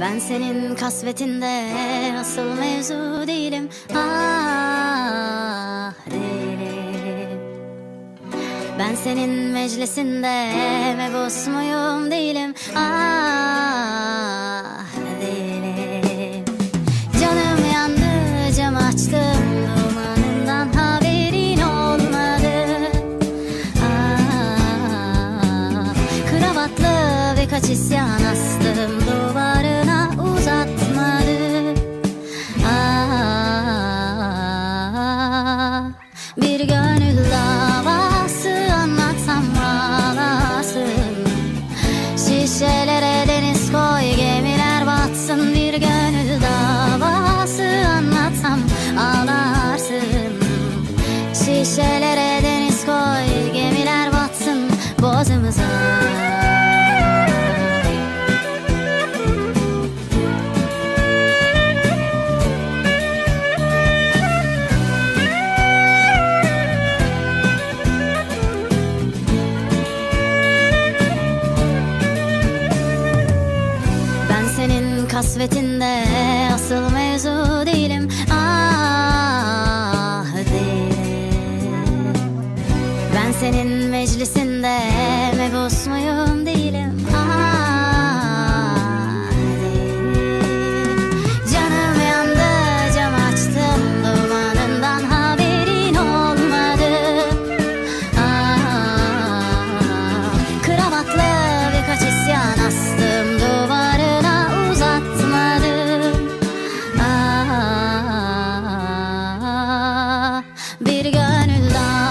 Ben senin kasvetinde asıl mevzu değilim. Ah değilim Ben senin meclisinde mebus muyum değilim? Ah değilim Canım yandı cam açtım. Dumanından haberin olmadı. Ah, Kravatlı birkaç isyan astım Bir gönül davası anlatsam ağlarsın Şişelere deniz koy gemiler batsın. Bir gönül davası anlatsam ağlarsın. Şişelere kasvetinde asıl mevzu değilim. Ah değilim Ben senin meclisinde mebus muyum değilim Ta